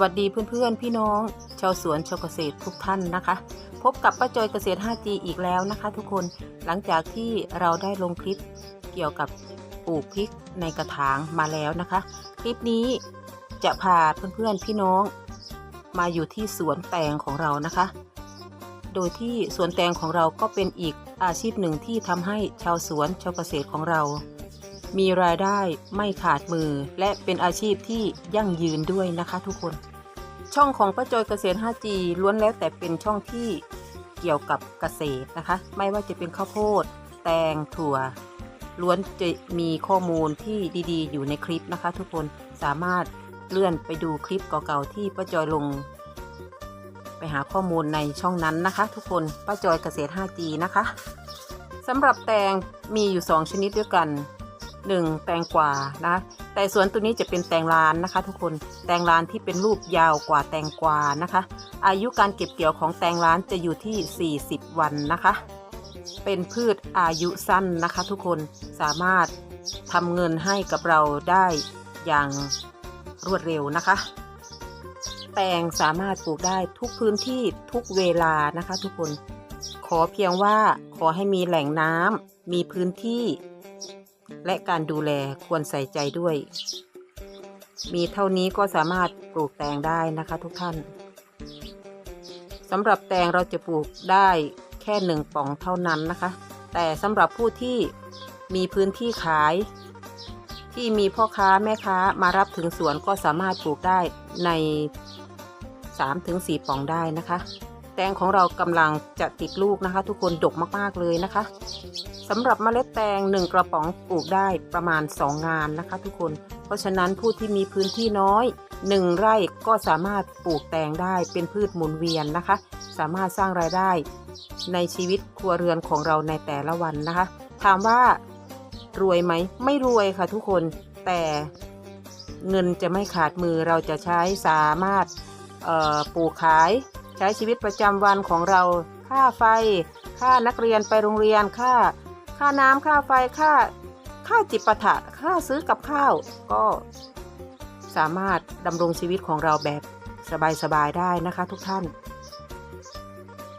สวัสดีเพื่อนๆ พี่น้อง ชาวสวนชาวเกษตรทุกท่านนะคะ พบกับป้าจอยเกษตร 5G อีกแล้วนะคะ ทุกคนหลังจากที่เราได้ลงคลิปเกี่ยวกับปลูกพริกในกระถางมาแล้วนะคะ คลิปนี้จะพาเพื่อนๆ พี่น้อง มาอยู่ที่สวนแตงของเรานะคะ โดยที่สวนแตงของเราก็เป็นอีกอาชีพหนึ่งที่ทำให้ชาวสวนชาวเกษตรของเรา มีรายได้ไม่ขาดมือ และเป็นอาชีพที่ยั่งยืนด้วยนะคะทุกคน ช่องของป้าจอยเกษตร 5G ล้วนแล้วแต่เป็นช่องที่เกี่ยวกับเกษตรนะคะ ไม่ว่าจะเป็นข้าวโพด แตงถั่ว ล้วนจะมีข้อมูลที่ดีๆ อยู่ในคลิปนะคะ ทุกคนสามารถเลื่อนไปดูคลิปเก่าๆที่ป้าจอยลง ไปหาข้อมูลในช่องนั้นนะคะ ทุกคนป้าจอยเกษตร 5G นะคะสำหรับแตงมีอยู่ 2 ชนิดด้วยกัน 1. แตงกวานะแต่สวนตัวนี้จะเป็นแตงลานนะคะ ทุกคนแตงลานที่เป็นรูปยาวกว่าแตงกวานะคะ อายุการเก็บเกี่ยวของแตงลานจะอยู่ที่ 40 วันนะคะ เป็นพืชอายุสั้นนะคะ ทุกคนสามารถทำเงินให้กับเราได้อย่างรวดเร็วนะคะ แตงสามารถปลูกได้ทุกพื้นที่ทุกเวลานะคะ ทุกคนขอเพียงว่าขอให้มีแหล่งน้ำมีพื้นที่ และการดูแลควรใส่ใจด้วย มีเท่านี้ก็สามารถปลูกแตงได้นะคะทุกท่านสำหรับแตงเราจะปลูกได้แค่หนึ่งป่องเท่านั้นนะคะ แต่สำหรับผู้ที่มีพื้นที่ขาย ที่มีพ่อค้าแม่ค้ามารับถึงสวนก็สามารถปลูกได้ใน 3-4ป่องได้นะคะ ตงของเรากำลังจะติดลูกนะคะ ทุกคนดกมากๆเลยนะคะสำหรับเมล็ดแตง 1 กระป๋องปลูกได้ประมาณ 2 งานนะคะ ทุกคน เพราะฉะนั้นผู้ที่มีพื้นที่น้อย 1 ไร่ก็สามารถปลูกแตงได้เป็นพืชหมุนเวียนนะคะ สามารถสร้างรายได้ในชีวิตครัวเรือนของเราในแต่ละวันนะคะ ถามว่ารวยไหมไม่รวยค่ะทุกคนแต่เงินจะไม่ขาดมือเราจะใช้สามารถปลูกขาย ใช้ชีวิตประจำวันของเรา ค่าไฟ ค่านักเรียนไปโรงเรียน ค่า ค่าน้ำค่าไฟ ค่า ค่าจิปาถะ ค่าซื้อกับข้าว ก็สามารถดำรงชีวิตของเราแบบสบายๆได้นะคะทุกท่าน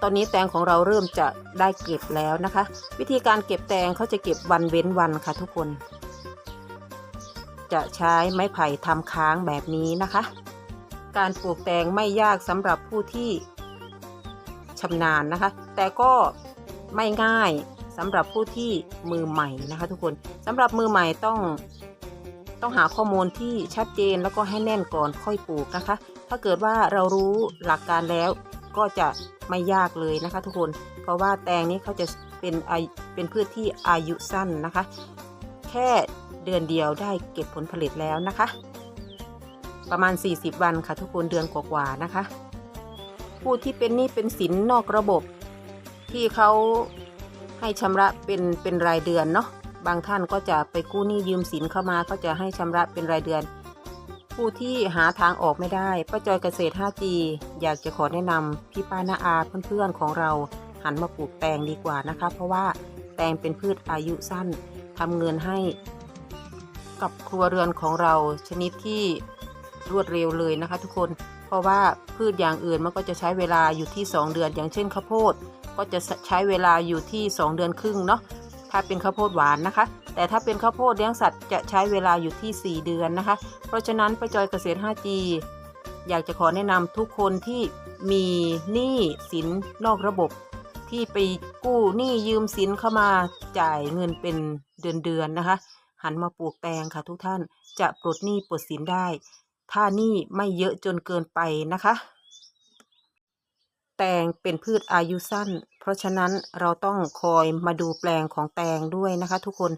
ตอนนี้แตงของเราเริ่มจะได้เก็บแล้วนะคะ วิธีการเก็บแตงเขาจะเก็บวันเว้นวันค่ะทุกคน จะใช้ไม้ไผ่ทำค้างแบบนี้นะคะ การปลูกแตงไม่ยากสำหรับผู้ที่ชำนาญนะคะ แต่ก็ไม่ง่ายสำหรับผู้ที่มือใหม่นะคะ ทุกคนสำหรับมือใหม่ต้องต้องหาข้อมูลที่ชัดเจนแล้วก็ให้แน่นก่อนค่อยปลูกนะคะ ถ้าเกิดว่าเรารู้หลักการแล้วก็จะไม่ยากเลยนะคะ ทุกคน เพราะว่าแตงนี้เขาจะเป็นเป็นพืชที่อายุสั้นนะคะ แค่เดือนเดียวได้เก็บผลผลิตแล้วนะคะ ประมาณ 40 วันค่ะทุกคนเดือนกว่าๆนะคะ ผู้ที่เป็นหนี้เป็นสินนอกระบบ ที่เขาให้ชำระเป็นเป็นรายเดือนเนาะบางท่านก็จะไปกู้หนี้ยืมสินเข้ามาก็จะให้ชำระเป็นรายเดือน ผู้ที่หาทางออกไม่ได้ป้าจอยเกษตร 5G อยากจะขอแนะนำพี่ป้านาอาเพื่อนๆของเราหันมาปลูกแตงดีกว่านะคะ เพราะว่าแตงเป็นพืชอายุสั้นทำเงินให้ กับครัวเรือนของเราชนิดที่ รวดเร็วเลยนะคะ ทุกคน เพราะว่าพืชอย่างอื่นมันก็จะใช้เวลาอยู่ที่ 2 เดือน อย่างเช่นข้าวโพด ก็จะใช้เวลาอยู่ที่ 2 เดือนครึ่งเนาะ ถ้าเป็นข้าวโพดหวานนะคะ แต่ถ้าเป็นข้าวโพดเลี้ยงสัตว์จะใช้เวลาอยู่ที่ 4 เดือนนะคะ เพราะฉะนั้นประจอยเกษตร 5G อยากจะขอแนะนำทุกคนที่มีหนี้สินนอกระบบที่ไปกู้หนี้ยืมสินเข้ามาจ่ายเงินเป็นเดือนๆนะคะ หันมาปลูกแตงค่ะทุกท่านจะปลดหนี้ปลดสินได้ ถ้านี้ไม่เยอะจนเกินไปนะคะ แตงเป็นพืชอายุสั้น เพราะฉะนั้นเราต้องคอยมาดูแปลงของแตงด้วยนะคะ ทุกคน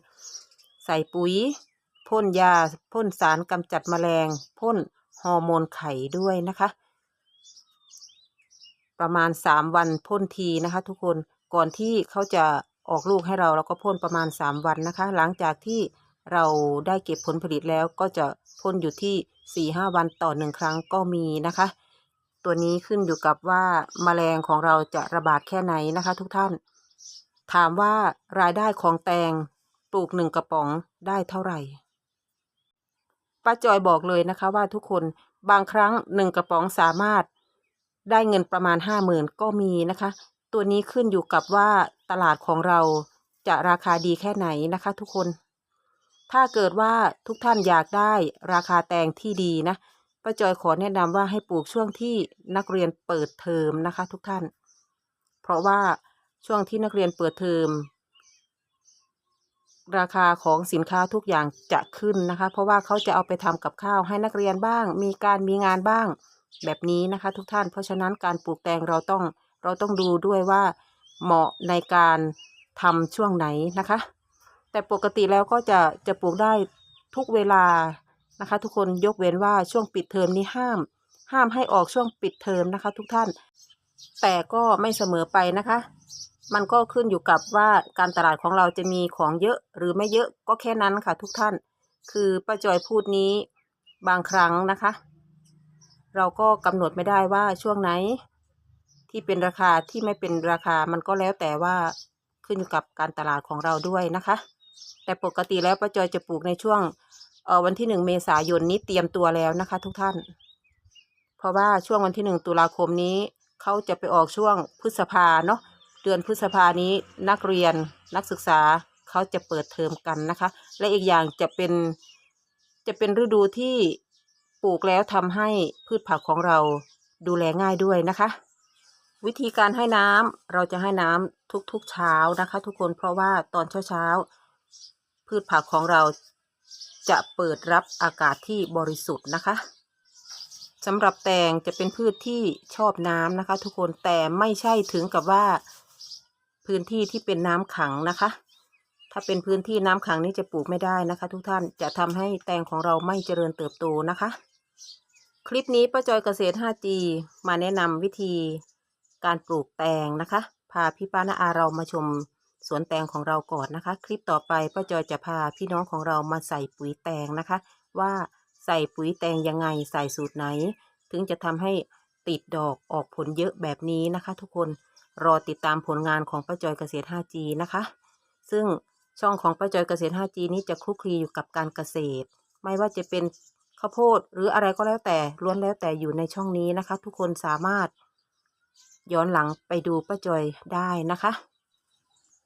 ใส่ปุ๋ยพ่นยาพ่นสารกำจัดแมลงพ่นฮอร์โมนไข่ด้วยนะคะ ประมาณ 3 วันพ่นทีนะคะ ทุกคนก่อนที่เขาจะออกลูกให้เราเราก็พ่นประมาณ 3 วันนะคะ หลังจากที่ เราได้เก็บผลผลิตแล้วก็จะพ่นอยู่ที่ 4-5 วันต่อหนึ่งครั้งก็มีนะคะ ตัวนี้ขึ้นอยู่กับว่าแมลงของเราจะระบาดแค่ไหนนะคะ ทุกท่าน ถามว่ารายได้ของแตงปลูกหนึ่งกระป๋องได้เท่าไหร่ป้าจอยบอกเลยนะคะว่าทุกคนบางครั้งหนึ่งกระป๋องสามารถได้เงินประมาณห้าหมื่นก็มีนะคะ ตัวนี้ขึ้นอยู่กับว่าตลาดของเราจะราคาดีแค่ไหนนะคะทุกคน ถ้าเกิดว่าทุกท่านอยากได้ราคาแตงที่ดีนะป้าจอยขอแนะนำว่าให้ปลูกช่วงที่นักเรียนเปิดเทอมนะคะ ทุกท่าน เพราะว่าช่วงที่นักเรียนเปิดเทอมราคาของสินค้าทุกอย่างจะขึ้นนะคะ เพราะว่าเขาจะเอาไปทำกับข้าวให้นักเรียนบ้าง มีการมีงานบ้าง แบบนี้นะคะ ทุกท่าน เพราะฉะนั้นการปลูกแตงเราต้องเราต้องดูด้วยว่าเหมาะในการทำช่วงไหนนะคะ แต่ปกติแล้วก็จะจะปลูกได้ทุกเวลานะคะ ทุกคนยกเว้นว่าช่วงปิดเทอมนี้ห้าม ห้ามให้ออกช่วงปิดเทอมนะคะ ทุกท่าน แต่ก็ไม่เสมอไปนะคะ มันก็ขึ้นอยู่กับว่าการตลาดของเราจะมีของเยอะหรือไม่เยอะก็แค่นั้นค่ะ ทุกท่าน คือป้าจอยพูดนี้บางครั้งนะคะ เราก็กำหนดไม่ได้ว่าช่วงไหนที่เป็นราคาที่ไม่เป็นราคามันก็แล้วแต่ว่าขึ้นอยู่กับการตลาดของเราด้วยนะคะ แต่ปกติแล้วป้าจอยจะปลูกในช่วงวันที่หนึ่งเมษายนนี้เตรียมตัวแล้วนะคะ ทุกท่าน เพราะว่าช่วงวันที่หนึ่งตุลาคมนี้เขาจะไปออกช่วงพฤษภาเนาะเดือนพฤษภานี้นักเรียนนักศึกษาเขาจะเปิดเทอมกันนะคะ และอีกอย่างจะเป็นจะเป็นฤดูที่ปลูกแล้วทำให้พืชผักของเราดูแลง่ายด้วยนะคะ วิธีการให้น้ำเราจะให้น้ำทุกๆเช้านะคะ ทุกคนเพราะว่าตอนเช้าๆ พืชผักของเราจะเปิดรับอากาศที่บริสุทธิ์นะคะสำหรับแตงจะเป็นพืชที่ชอบน้ำนะคะ ทุกคนแต่ไม่ใช่ถึงกับว่าพื้นที่ที่เป็นน้ำขังนะคะ ถ้าเป็นพื้นที่น้ำขังนี่จะปลูกไม่ได้นะคะ ทุกท่านจะทำให้แตงของเราไม่เจริญเติบโตนะคะ คลิปนี้ป้าจอยเกษตร 5G มาแนะนำวิธีการปลูกแตงนะคะ พาพี่ป้านาอาเรามาชม สวนแตงของเราก่อนนะคะ คลิปต่อไปป้าจอยจะพาพี่น้องของเรามาใส่ปุ๋ยแตงนะคะ ว่าใส่ปุ๋ยแตงยังไงใส่สูตรไหน ถึงจะทำให้ติดดอกออกผลเยอะแบบนี้นะคะ ทุกคนรอติดตามผลงานของป้าจอยเกษตร 5G นะคะ ซึ่งช่องของป้าจอยเกษตร 5G นี้จะคลุกคลีอยู่กับการเกษตร ไม่ว่าจะเป็นข้าวโพดหรืออะไรก็แล้วแต่ล้วนแล้วแต่อยู่ในช่องนี้นะคะ ทุกคนสามารถย้อนหลังไปดูป้าจอยได้นะคะ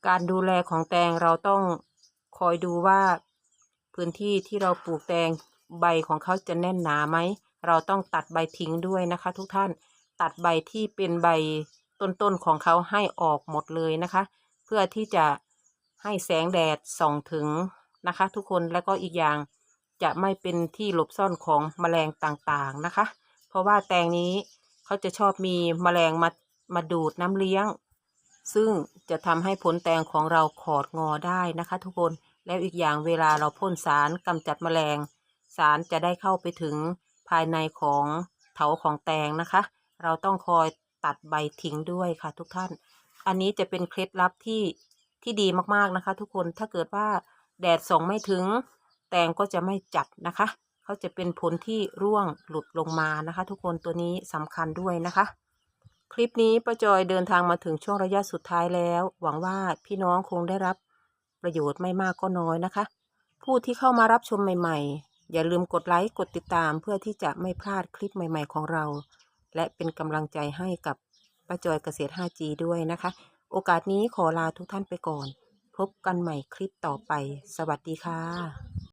การดูแลของแตงเราต้องคอยดูว่า พื้นที่ที่เราปลูกแตงใบของเขาจะแน่นหนาไหม เราต้องตัดใบทิ้งด้วยนะคะ ทุกท่านตัดใบที่เป็นใบต้นๆของเขาให้ออกหมดเลยนะคะ เพื่อที่จะให้แสงแดดส่องถึงนะคะ ทุกคนแล้วก็อีกอย่างจะไม่เป็นที่หลบซ่อนของแมลงต่างๆนะคะ เพราะว่าแตงนี้เขาจะชอบมีแมลงมามาดูดน้ำเลี้ยง ซึ่งจะทำให้ผลแตงของเราขอดงอได้นะคะ ทุกคนแล้วอีกอย่างเวลาเราพ่นสารกำจัดแมลง สารจะได้เข้าไปถึงภายในของเถาของแตงนะคะ เราต้องคอยตัดใบทิ้งด้วยค่ะ ทุกท่าน อันนี้จะเป็นเคล็ดลับที่ที่ดีมากๆนะคะ ทุกคนถ้าเกิดว่าแดดส่องไม่ถึง แตงก็จะไม่จับนะคะ เขาจะเป็นผลที่ร่วงหลุดลงมานะคะ ทุกคนตัวนี้สำคัญด้วยนะคะ คลิปนี้ป้าจอยเดินทางมาถึงช่วงระยะสุดท้ายแล้ว หวังว่าพี่น้องคงได้รับประโยชน์ไม่มากก็น้อยนะคะ ผู้ที่เข้ามารับชมใหม่ ๆ อย่าลืมกดไลค์กดติดตาม เพื่อที่จะไม่พลาดคลิปใหม่ ๆ ของเรา และเป็นกำลังใจให้กับป้าจอยเกษตร 5G ด้วยนะคะ โอกาสนี้ขอลาทุกท่านไปก่อน พบกันใหม่คลิปต่อไป สวัสดีค่ะ